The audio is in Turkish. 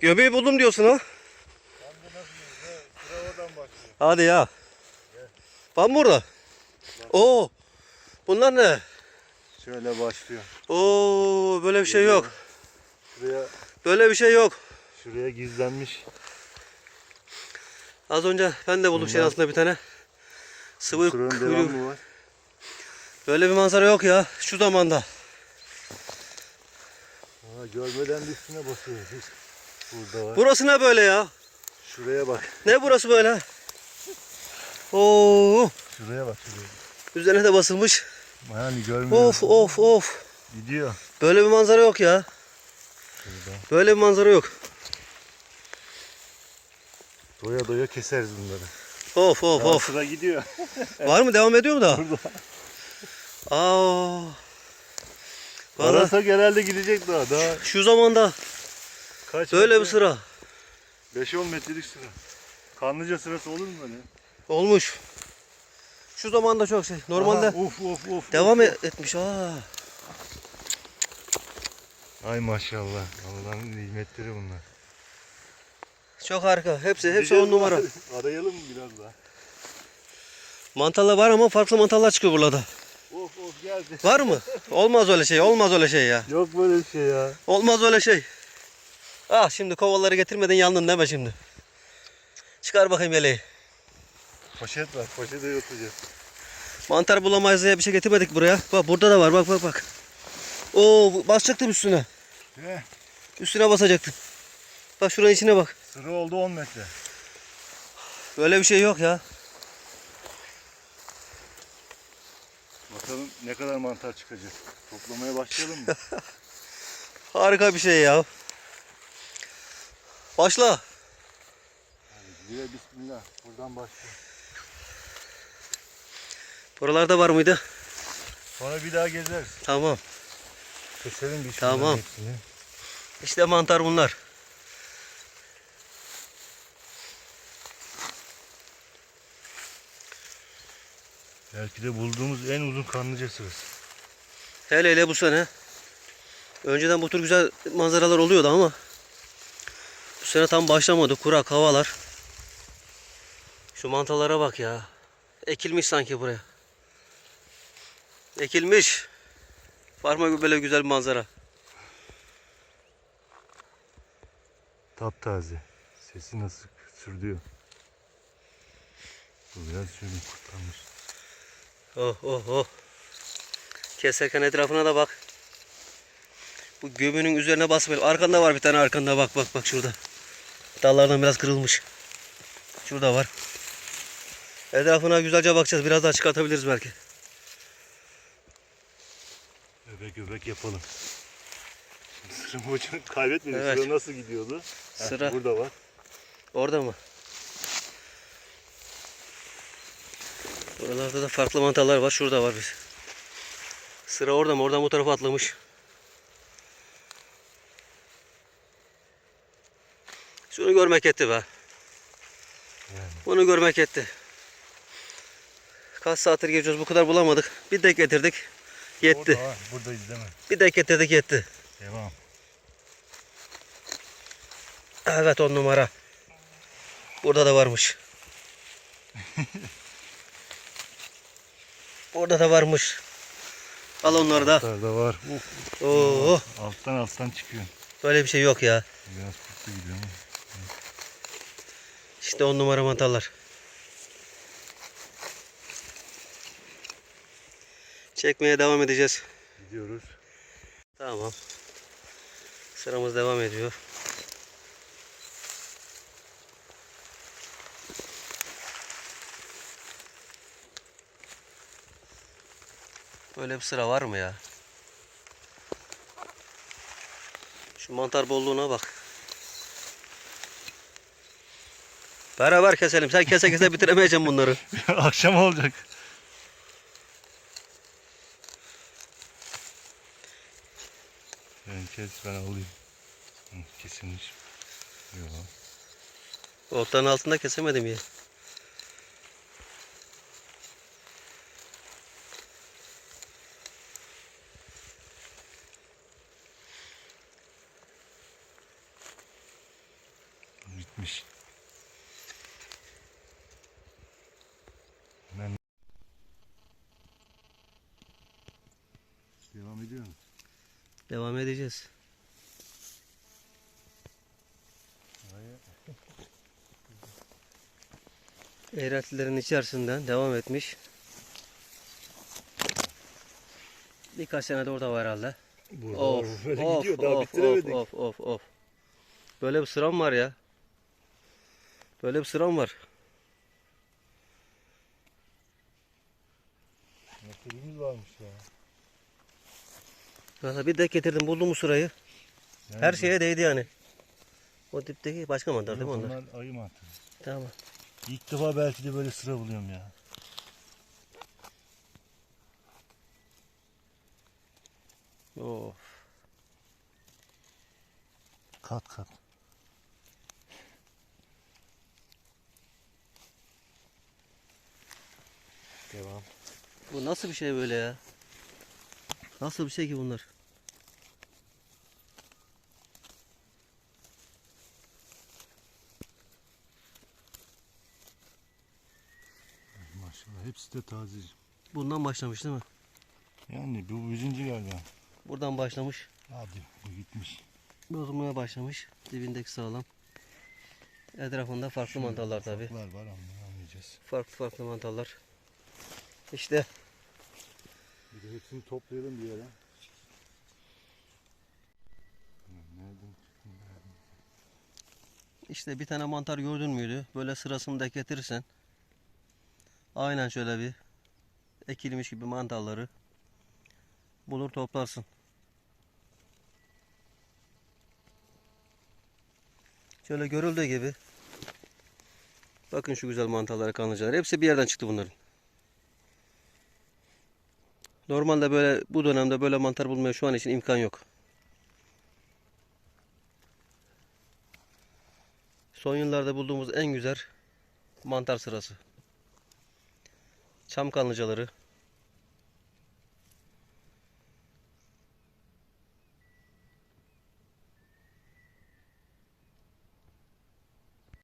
Göbeği buldum diyorsun ha? Sıra oradan başlıyor. Hadi ya. Var mı burada? Oo. Bunlar ne? Şöyle başlıyor. Oo böyle bir şey yok. Şuraya, Böyle bir şey yok. şuraya gizlenmiş. Az önce ben de buldum şeyin altında bir tane. Sıvı Sıranın kuyruk. devamı var. Böyle bir manzara yok ya şu zamanda. Aa, görmeden de üstüne basıyor. Hiç. Burada var. Burası ne böyle ya? Şuraya bak. Ne burası böyle? Oo. Şuraya bak. Şuraya. Üzerine de basılmış. Yani görmüyor. Of of of. Gidiyor. Böyle bir manzara yok ya. Şurada. Böyle bir manzara yok. Doya doya keseriz bunları. Of of Daha of. Sıra gidiyor. Var mı? Devam ediyor mu daha? Burada. Aa. Vallahi Arasa herhalde gidecek daha. Daha şu zamanda kaç böyle bir metre? sıra 5-10 metrelik sıra. Kanlıca sırası olur mu böyle? olmuş. Şu zamanda çok şey. Normalde Aha, of of of. devam of. et- etmiş. Aa. Ay maşallah. Allah'ın nimetleri bunlar. Çok harika. Hepsi hepsi Gideceğiz on numara. Arayalım biraz daha? Mantarlar var ama farklı mantarlar çıkıyor burada. Of of geldi. Var mı? Olmaz öyle şey. Olmaz öyle şey ya. Yok böyle bir şey ya. Olmaz öyle şey. Ah şimdi kovaları getirmeden yandın deme şimdi. Çıkar bakayım yeleği. Poşet var. Poşete yutacağız. Mantar bulamayız diye bir şey getirmedik buraya. Bak burada da var bak bak bak. Oo basacaktım üstüne. He. Üstüne basacaktım. Bak şuranın içine bak. Sıra oldu 10 metre. Böyle bir şey yok ya. Bakalım ne kadar mantar çıkacak. Toplamaya başlayalım mı? Harika bir şey ya. Başla. Diye bismillah. Buradan başlıyor. Buralarda var mıydı? Sonra bir daha gezeriz. Tamam. Keselim bir Tamam. şunların hepsini. İşte mantar bunlar. Belki de bulduğumuz en uzun kanlıca sırası. Hele hele bu sene. Önceden bu tür güzel manzaralar oluyordu ama sene tam başlamadı. Kurak havalar. Şu mantalara bak ya. Ekilmiş sanki buraya. Ekilmiş. Var mı böyle güzel bir manzara? Taptaze. Sesi nasıl sürdüyor. Bu biraz şöyle kurtlanmış. Oh oh oh. Keserken etrafına da bak. Bu gömünün üzerine basmayalım. Arkanda var bir tane arkanda bak bak bak şurada. Dallardan biraz kırılmış. Şurada var. Etrafına güzelce bakacağız. Biraz daha çıkartabiliriz belki. Öbek öbek yapalım. Sıra ucunu kaybetmedik. Evet. Sıra nasıl gidiyordu? Heh, Sıra. Burada var. Orada mı? Buralarda da farklı mantarlar var. Şurada var bir. Sıra orada mı? Oradan bu tarafa atlamış. Şunu görmek yetti be. Yani. Bunu görmek yetti. Kaç saattir geziyoruz bu kadar bulamadık. Bir dek getirdik. Yetti. Orada var. Burada izleme. Bir dek getirdik yetti. Devam. Evet on numara. Burada da varmış. Burada da varmış. Al onları da. Burada var. Uf, Oo, alttan alttan çıkıyor. böyle bir şey yok ya. Biraz kurtlu gidiyor ama. İşte on numara mantarlar. Çekmeye devam edeceğiz. Gidiyoruz. Tamam. Sıramız devam ediyor. Böyle bir sıra var mı ya? Şu mantar bolluğuna bak. Beraber keselim. Sen kese kese bitiremeyeceksin bunları. Akşam olacak. Ben kes ben alayım. Kesilmiş. Yok. Otların altında kesemedim ya. bitmiş. Ben... Devam ediyor mu? Devam edeceğiz. Eğreltilerin içerisinden devam etmiş. Birkaç sene de orada var herhalde. Burada Of, böyle of, gidiyor daha of, bitiremedik. Of, of, of, of. Böyle bir sıram var ya. Böyle bir sıram var. Nasibimiz varmış ya. Valla bir de getirdim buldum bu sırayı. Yani Her şeye değdi yani. O dipteki başka mantar değil mi onlar? onlar ayı mantarı. Tamam. İlk defa belki de böyle sıra buluyorum ya. Of. Kat kat. Devam. Bu nasıl bir şey böyle ya? Nasıl bir şey ki bunlar? Maşallah hepsi de taze. Bundan başlamış değil mi? Yani bu yüzüncü galiba. Buradan başlamış. Hadi bu gitmiş. Bozulmaya başlamış. Dibindeki sağlam. Etrafında farklı mantarlar tabi. Var var ama anlayacağız. Farklı farklı mantarlar. İşte Bir de hepsini toplayalım bir yere. İşte bir tane mantar gördün müydü? Böyle sırasını da getirirsen. Aynen şöyle bir ekilmiş gibi mantarları bulur toplarsın. Şöyle görüldüğü gibi. Bakın şu güzel mantarlara kanlıcalar. Hepsi bir yerden çıktı bunların. Normalde böyle bu dönemde böyle mantar bulmaya şu an için imkan yok. Son yıllarda bulduğumuz en güzel mantar sırası. Çam kanlıcaları.